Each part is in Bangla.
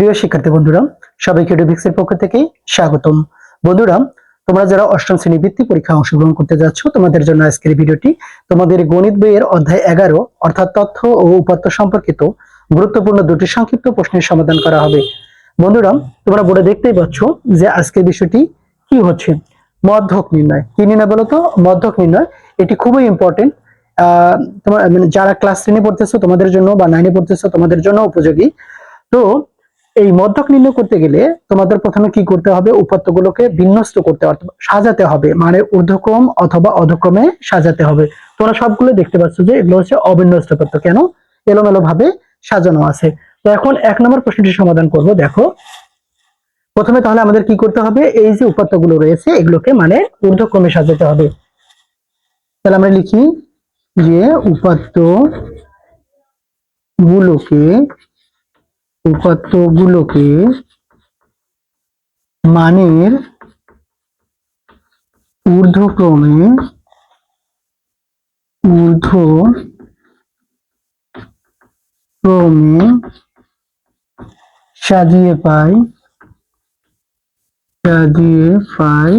প্রিয় শিক্ষার্থী বন্ধুরা, সবাইকে ডুবিক্সের পক্ষ থেকে স্বাগতম। বন্ধুরা, তোমরা যারা অষ্টম শ্রেণি বৃত্তি পরীক্ষায় অংশগ্রহণ করতে যাচ্ছ, তোমাদের জন্য আজকের ভিডিওটি তোমাদের গণিত বইয়ের অধ্যায় এগারো, অর্থাৎ তথ্য ও উপাত্ত সম্পর্কিত গুরুত্বপূর্ণ দুটি সংক্ষিপ্ত প্রশ্নের সমাধান করা হবে। বন্ধুরা, তোমরা বোর্ডে দেখতেই পাচ্ছ যে আজকের বিষয়টি কি হচ্ছে? মধ্যক নির্ণয়। কি নির্ণয় বলতো মধ্যক নির্ণয়। এটি খুবই ইম্পর্টেন্ট তোমার মানে যারা ক্লাস টেনে পড়তেছো তোমাদের জন্য বা নাইনে পড়তেছো তোমাদের জন্য উপযোগী। তো এই মধ্যক নির্ণয় করতে গেলে তোমাদের প্রথমে কি করতে হবে? উপাত্তগুলোকে বিন্যস্ত করতে সাজাতে হবে। মানে ঊর্ধ্বক্রম অথবা অধক্রমে সাজাতে হবে। তোমরা সবগুলো দেখতে পাচ্ছ যে এগুলো হচ্ছে অবিন্যস্ত উপাত্ত কেন? এলোমেলো ভাবে সাজানো আছে। তো এখন এক নম্বর প্রশ্নটি সমাধান করব, দেখো। প্রথমে তাহলে আমাদের কি করতে হবে? এই যে উপাত্তগুলো রয়েছে, এগুলোকে মানে ঊর্ধ্বক্রমে সাজাতে হবে। তাহলে আমরা লিখি যে উপাত্ত গুলোকে উপাত্তগুলোকে মানের ঊর্ধ্বক্রমে ঊর্ধ্ব ক্রমে সাজিয়ে পাই সাজিয়ে পাই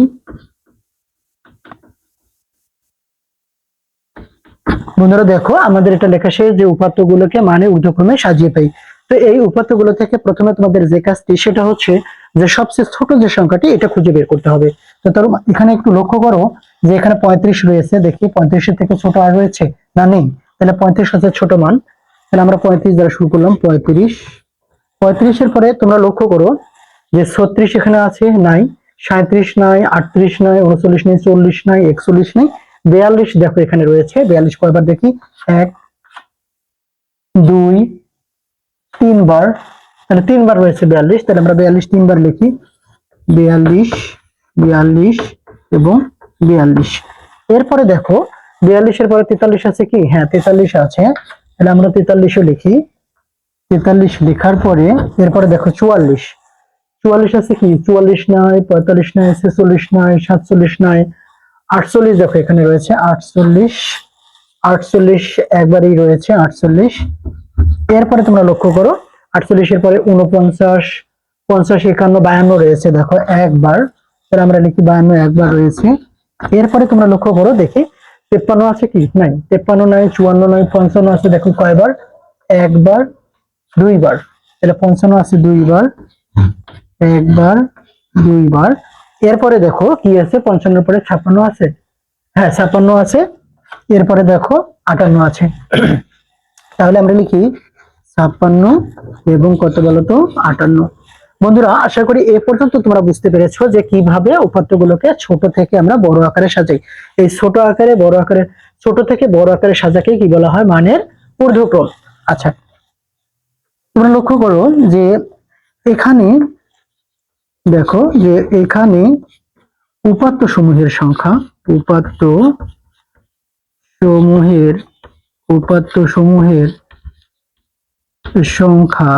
বন্ধুরা দেখো, আমাদের এটা লেখা শেষ যে উপাত্তগুলোকে মানে ঊর্ধ্বক্রমে সাজিয়ে পাই। তো এই উপাত্তগুলো থেকে প্রথমে তোমাদের যে কাজটি, সেটা হচ্ছে যে সবচেয়ে ছোট যে সংখ্যাটি, এটা খুঁজে বের করতে হবে। তো তার এখানে একটু লক্ষ্য করো যে এখানে পঁয়ত্রিশ রয়েছে, দেখি পঁয়ত্রিশের থেকে ছোট আর রয়েছে না নেই? তাহলে পঁয়ত্রিশ হচ্ছে ছোট মান। তাহলে আমরা পঁয়ত্রিশ দ্বারা শুরু করলাম, পঁয়ত্রিশ। পঁয়ত্রিশের পরে তোমরা লক্ষ্য করো যে ছত্রিশ এখানে আছে, নাই। সাঁত্রিশ নাই, আটত্রিশ নাই, উনচল্লিশ নেই, চল্লিশ নাই, একচল্লিশ নেই। বিয়াল্লিশ দেখো এখানে রয়েছে, বিয়াল্লিশ কয়বার দেখি? এক, দুই তিনবার, তাহলে তিনবার রয়েছে বিয়াল্লিশ, তাহলে আমরা বিয়াল্লিশ তিনবার লিখি। বিয়াল্লিশ বিয়াল্লিশ এবং বিয়াল্লিশ। এরপরে দেখো, বিয়াল্লিশের পরে তেতাল্লিশ আছে কি? হ্যাঁ তেতাল্লিশ আছে। তাহলে আমরা তেতাল্লিশও লিখি। তেতাল্লিশ লেখার পরে, এরপরে দেখো চুয়াল্লিশ। চুয়াল্লিশ আছে কি? চুয়াল্লিশ নয়, পঁয়তাল্লিশ নয়, ছেচল্লিশ নয়, সাতচল্লিশ নয়, আটচল্লিশ দেখো এখানে রয়েছে, আটচল্লিশ আটচল্লিশ একবারই রয়েছে, আটচল্লিশ এরপরে তোমরা লক্ষ্য করো, আটচল্লিশের পরে উনপঞ্চাশ পঞ্চাশ, একান্ন, বায়ান্ন রয়েছে। দেখো, একবার, তাহলে আমরা লিখি বায়ান্ন, একবার রয়েছে। এরপরে তোমরা লক্ষ্য করো, দেখি, তেপ্পান্ন আছে কি? নাই। তেপ্পান্ন নয় চুয়ান্ন নয় পঞ্চান্ন আছে, দেখো, কয়বার? একবার, দুইবার। তাহলে পঞ্চান্ন আছে দুইবার, একবার, দুইবার। এরপরে দেখো, কি আছে? পঞ্চান্নর পরে ছাপ্পান্ন আছে। হ্যাঁ ছাপ্পান্ন আছে। এরপরে দেখো, আটান্ন আছে। তাহলে আমরা লিখি ছাপ্পান্ন এবং কত বলতো আটান্ন। বন্ধুরা, আশা করি এ পর্যন্ত তোমরা বুঝতে পেরেছ যে কীভাবে উপাত্তগুলোকে ছোট থেকে আমরা বড় আকারে সাজাই। এই ছোট আকারে, বড় আকারে, ছোট থেকে বড় আকারে সাজাকে কি বলা হয়? মানের ঊর্ধ্বক্রম। আচ্ছা তোমরা লক্ষ্য করো যে এখানে দেখো যে এখানে উপাত্ত সমূহের সংখ্যা উপাত্ত সমূহের উপাত্ত সমূহের সংখ্যা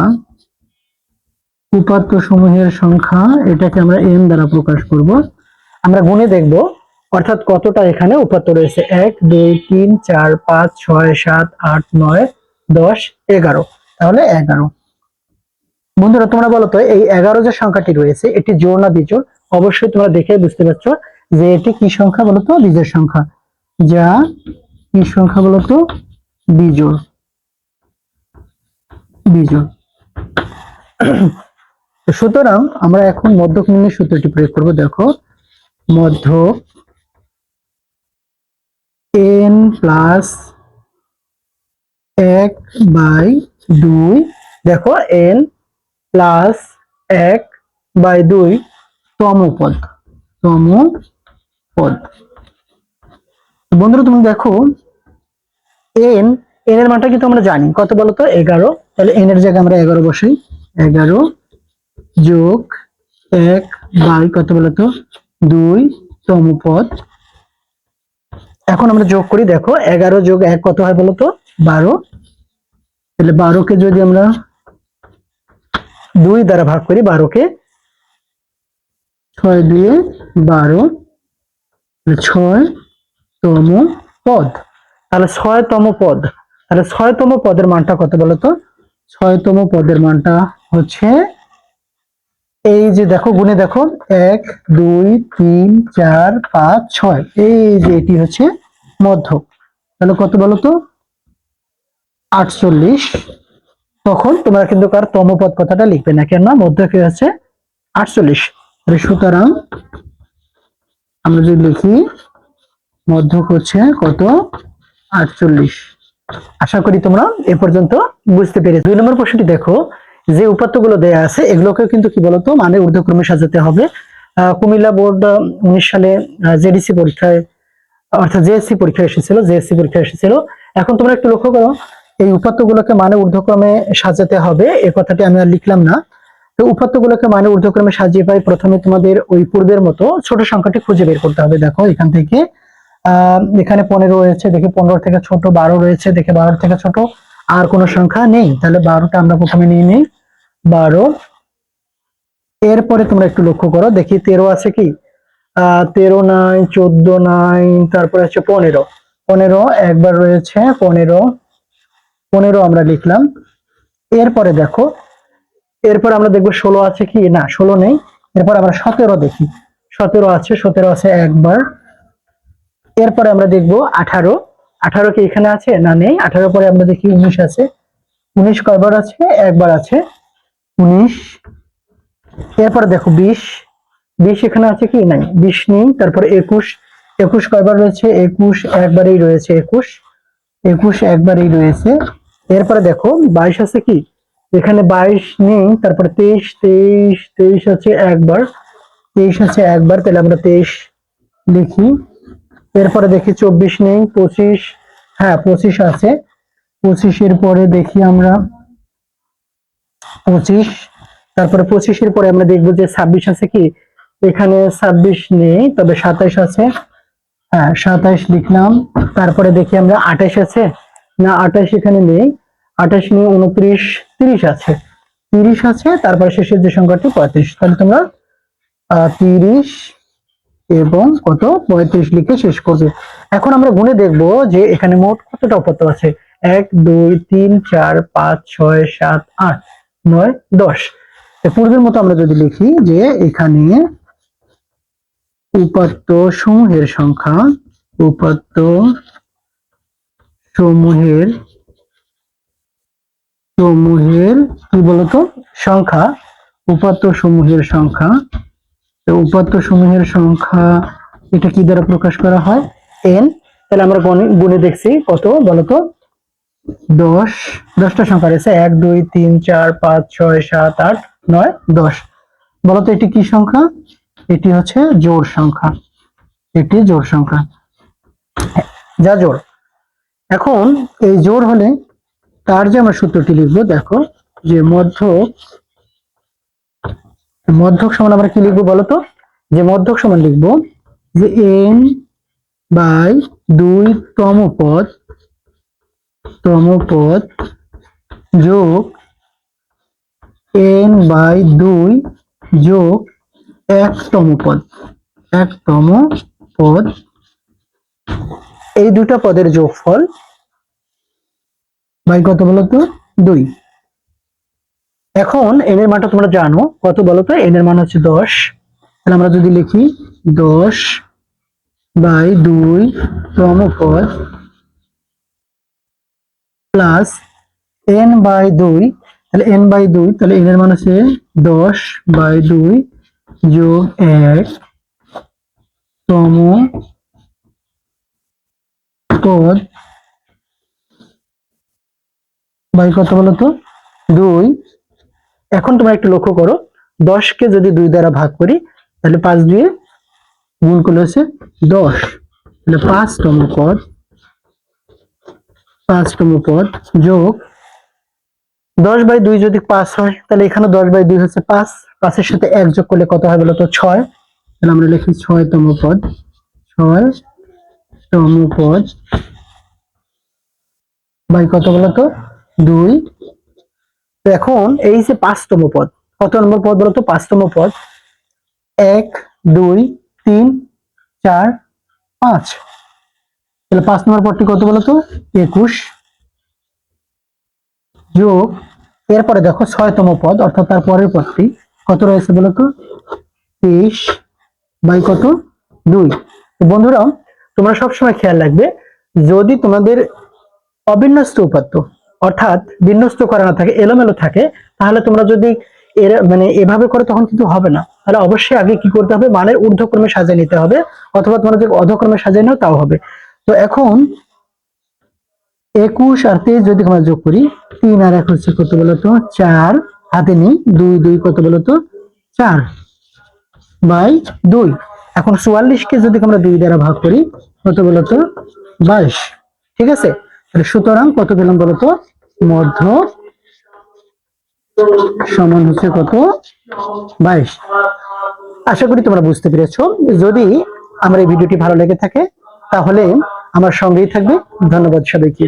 উপাত্ত সমূহের সংখ্যা, এটাকে আমরা এন দ্বারা প্রকাশ করব। আমরা গুণে দেখব, অর্থাৎ কতটা এখানে উপাত্ত রয়েছে? এক, দুই, তিন, চার, পাঁচ, ছয়, সাত, আট, নয়, দশ, এগারো। তাহলে এগারো। বন্ধুরা, তোমরা বলো তো, এই এগারো যে সংখ্যাটি রয়েছে, এটি জোড় না বিজোড়? অবশ্যই তোমরা দেখে বুঝতে পারছ যে এটি কি সংখ্যা বলতো? বীজের সংখ্যা। যা কি সংখ্যা বলতো? বিজোড় তো সুতরাং আমরা এখন মধ্যক নির্ণয় সূত্রটি প্রয়োগ করব, দেখো। মধ্যক এন প্লাস এক বাই দুই, দেখো এন প্লাস এক বাই দুই তম পদ তম পদ বন্ধুরা, তুমি দেখো এন এন এর মানটা কিন্তু আমরা জানি। কত বলতো? এগারো। তাহলে এন এর জায়গায় আমরা এগারো বসাই। এগারো যোগ এক বাই কত বলতো? দুই তম পদ এখন আমরা যোগ করি, দেখো, এগারো যোগ এক কত হয় বলতো? বারো। তাহলে বারোকে যদি আমরা দুই দ্বারা ভাগ করি, বারোকে ছয় দিয়ে বারো ছয় তম পদ তাহলে ছয়তম পদ। তাহলে ছয়তম পদের মানটা কত বলতো? ছয়তম পদের মানটা হচ্ছে এই যে দেখো গুণে দেখো, এক, দুই, তিন, চার, পাঁচ, ছয়। এই যে এটি হচ্ছে মধ্য। তাহলে কত বলো তো আটচল্লিশ। তখন তোমরা কিন্তু কার তমপদ কথাটা লিখবে না কেন মধ্য কি হচ্ছে? আটচল্লিশ। সুতরাং আমরা যদি লিখি মধ্যক হচ্ছে কত? আটচল্লিশ। আশা করি তোমরা এ পর্যন্ত বুঝতে পেরেছ। দুই নম্বর প্রশ্নটি দেখো, যে উপাত্তগুলো দেয়া আছে এগুলোকে কিন্তু কি বলতো? মানে ঊর্ধ্বক্রমে সাজাতে হবে। কুমিল্লা বোর্ড উনিশ সালে জেডিসি পরীক্ষায়, অর্থাৎ জেএসসি পরীক্ষা এসেছিল, জেএসসি পরীক্ষা এসেছিল। এখন তোমরা একটু লক্ষ্য করো, এই উপাত্তগুলোকে মানে ঊর্ধ্বক্রমে সাজাতে হবে, এ কথাটি আমি আর লিখলাম না। তো উপাত্তগুলোকে মানে ঊর্ধ্বক্রমে সাজিয়ে পাই, প্রথমে তোমাদের ওই পূর্বের মতো ছোট সংখ্যাটি খুঁজে বের করতে হবে। দেখো, এখান থেকে এখানে পনেরো রয়েছে, দেখে পনেরো থেকে ছোট, বারো রয়েছে, দেখে বারো থেকে ছোট, আর কোনো সংখ্যা নেই। তাহলে বারোটা আমরা প্রথমে নিয়ে নিই। বারো। এরপরে তোমরা একটু লক্ষ্য করো, দেখি তেরো আছে কি? তেরো নাই, চোদ্দ নাই, তারপরে হচ্ছে পনেরো। পনেরো একবার রয়েছে, পনেরো। পনেরো আমরা লিখলাম। এরপরে দেখো, এরপর আমরা দেখব ষোলো আছে কি? না, ষোলো নেই। এরপর আমরা সতেরো দেখি। সতেরো আছে সতেরো আছে একবার। এরপরে আমরা দেখব আঠারো। আঠারো কি এখানে আছে? না নেই। আঠারো পরে আমরা দেখি উনিশ আছে। উনিশ কয়বার আছে? একবার আছে। উনিশ। এরপরে দেখো বিশ। বিশ এখানে আছে কি? নাই। বিশ নেই। তারপরে একুশ। একুশ কয়বার রয়েছে? একুশ একবারেই রয়েছে একুশ। একুশ একবারেই রয়েছে। এরপরে দেখো বাইশ আছে কি? এখানে বাইশ নেই। তারপরে তেইশ তেইশ তেইশ আছে একবার। তেইশ আছে একবার। তাহলে আমরা তেইশ লিখি। এরপরে দেখি চব্বিশ নেই, পঁচিশ হ্যাঁ পঁচিশ আছে। পঁচিশের পরে দেখি আমরা পঁচিশ, তারপরে পঁচিশের পরে আমরা দেখব যে ছাব্বিশ আছে কি? এখানে ছাব্বিশ নেই, তবে সাতাইশ আছে। হ্যাঁ সাতাইশ লিখলাম। তারপরে দেখি আমরা আঠাশ আছে। না আঠাশ এখানে নেই। আঠাশ নিয়ে উনত্রিশ, তিরিশ আছে। তিরিশ আছে, তারপরে শেষের যে সংখ্যাটি পঁয়ত্রিশ। তাহলে তোমরা তিরিশ এবং কত? পঁয়ত্রিশ লিখে শেষ করবে। এখন আমরা গুণে দেখব যে এখানে মোট কতটা অপত্য আছে। এক, দুই, তিন, চার, পাঁচ, ছয়, সাত, আট, নয়, দশ। পূর্বের মতো আমরা যদি লিখি যে এখানে উপাত্ত সমূহের সংখ্যা, উপাত্ত সমূহের সমূহের কি বলতো? সংখ্যা, উপাত্ত সমূহের সংখ্যা তো উপাত্ত সমূহের সংখ্যা এটা কি দ্বারা প্রকাশ করা হয়? এন তাহলে আমরা গণে দেখছি কত বলতো? দশ, দশটা সংখ্যা রয়েছে। এক, দুই, তিন, চার, পাঁচ, ছয়, সাত, আট, নয়, দশ। বলতো এটি কি সংখ্যা? এটি হচ্ছে জোড় সংখ্যা। এটি জোড় সংখ্যা। যা জোড়। এখন এই জোড় হলে তার যে আমরা সূত্রটি লিখব, দেখো, যে মধ্যক মধ্যক সমান আমরা কি লিখব বলতো? যে মধ্যক সমান লিখব যে এন বাই দুই তম পদ তম পদ যোগ এন বাই দুই যোগ একতম পদ একতম পদ এই দুটা পদের যোগফল বাই কত বলতো? দুই। এখন এন এর মানটা তোমরা জানো। কত বলতো এন এর মান হচ্ছে দশ। তাহলে আমরা যদি লিখি দশ বাই দুই তম পদ প্লাস এন বাই দুই। তাহলে এন বাই দুই, তাহলে এন এর মান হচ্ছে দশ বাই দুই যোগ এক তম পদ বাই কত বলতো দুই এখন তোমরা একটু লক্ষ্য করো, দশকে যদি দুই দ্বারা ভাগ করি, তাহলে পাঁচ দিয়ে গুণ করলে হচ্ছে দশ। তাহলে পাঁচতম পদ পাঁচতম পদ যোগ দশ বাই দুই যদি পাঁচ হয়, তাহলে এখানে দশ বাই দুই হচ্ছে পাঁচ। পাঁচের সাথে এক যোগ করলে কত হয় বলতো ছয়। তাহলে আমরা লিখি ছয়তম পদ ছয় তম পদ বাই কত বলতো? দুই তো এখন এই যে পাঁচতম পদ, কত নম্বর পদ বলতো? পাঁচতম পদ। এক, দুই, তিন, চার, পাঁচ। তাহলে পাঁচ নম্বর পদটি কত বলতো? একুশ। যোগ, এরপরে দেখো ছয়তম পদ, অর্থাৎ তার পরের পদটি কত রয়েছে বলো তো তেইশ বাই কত? দুই। বন্ধুরা, তোমরা সবসময় খেয়াল রাখবে, যদি তোমাদের অবিন্যস্ত উপাত্ত অর্থাৎ বিন্যস্ত করা না থাকে, এলোমেলো থাকে, তাহলে তোমরা যদি এর মানে এভাবে করে তখন কিন্তু হবে না। তাহলে অবশ্যই আগে কি করতে হবে? মানের ঊর্ধ্বক্রমে সাজিয়ে নিতে হবে, অথবা তোমরা যদি অধক্রমে সাজিয়ে নাও, তাও হবে। তো এখন একুশ আর তেইশ যদি আমরা যোগ করি, তিন আর এক হচ্ছে কত বলতো? চার। হাতে নিই, দুই দুই কত বলতো? চার বাই দুই। এখন চুয়াল্লিশকে যদি আমরা দুই দ্বারা ভাগ করি, কত বলতো? বাইশ। ঠিক আছে? সুতরাং কত পেলাম বলতো? মধ্য সমান হচ্ছে কত? বাইশ। আশা করি তোমরা বুঝতে পেরেছ। যদি আমার এই ভিডিওটি ভালো লেগে থাকে, তাহলে আমার সঙ্গেই থাকবে। ধন্যবাদ সবাইকে।